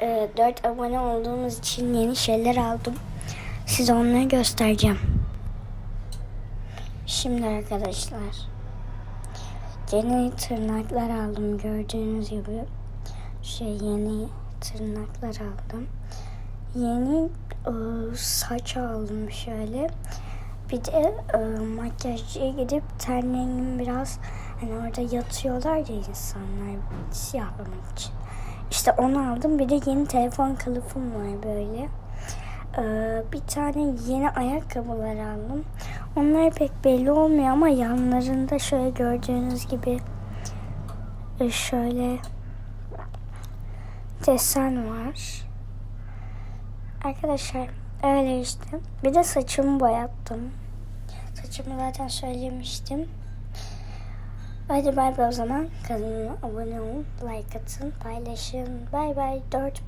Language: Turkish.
e, 4 abone olduğumuz için yeni şeyler aldım. Size onları göstereceğim. Şimdi arkadaşlar yeni tırnaklar aldım gördüğünüz gibi. Şey yeni tırnaklar aldım. Yeni e, saç aldım şöyle. Bir de e, makyajcıya gidip ten rengim biraz hani orada yatıyorlar ya insanlar siyahlamak için. İşte onu aldım. Bir de yeni telefon kılıfım var böyle. Ee, bir tane yeni ayakkabılar aldım. Onlar pek belli olmuyor ama yanlarında şöyle gördüğünüz gibi e, şöyle desen var. Arkadaşlar öyle işte. Bir de saçımı boyattım. Saçımı zaten söylemiştim. Hadi bay bay o zaman. Kanalıma abone olun, like atın, paylaşın. Bay bay. 4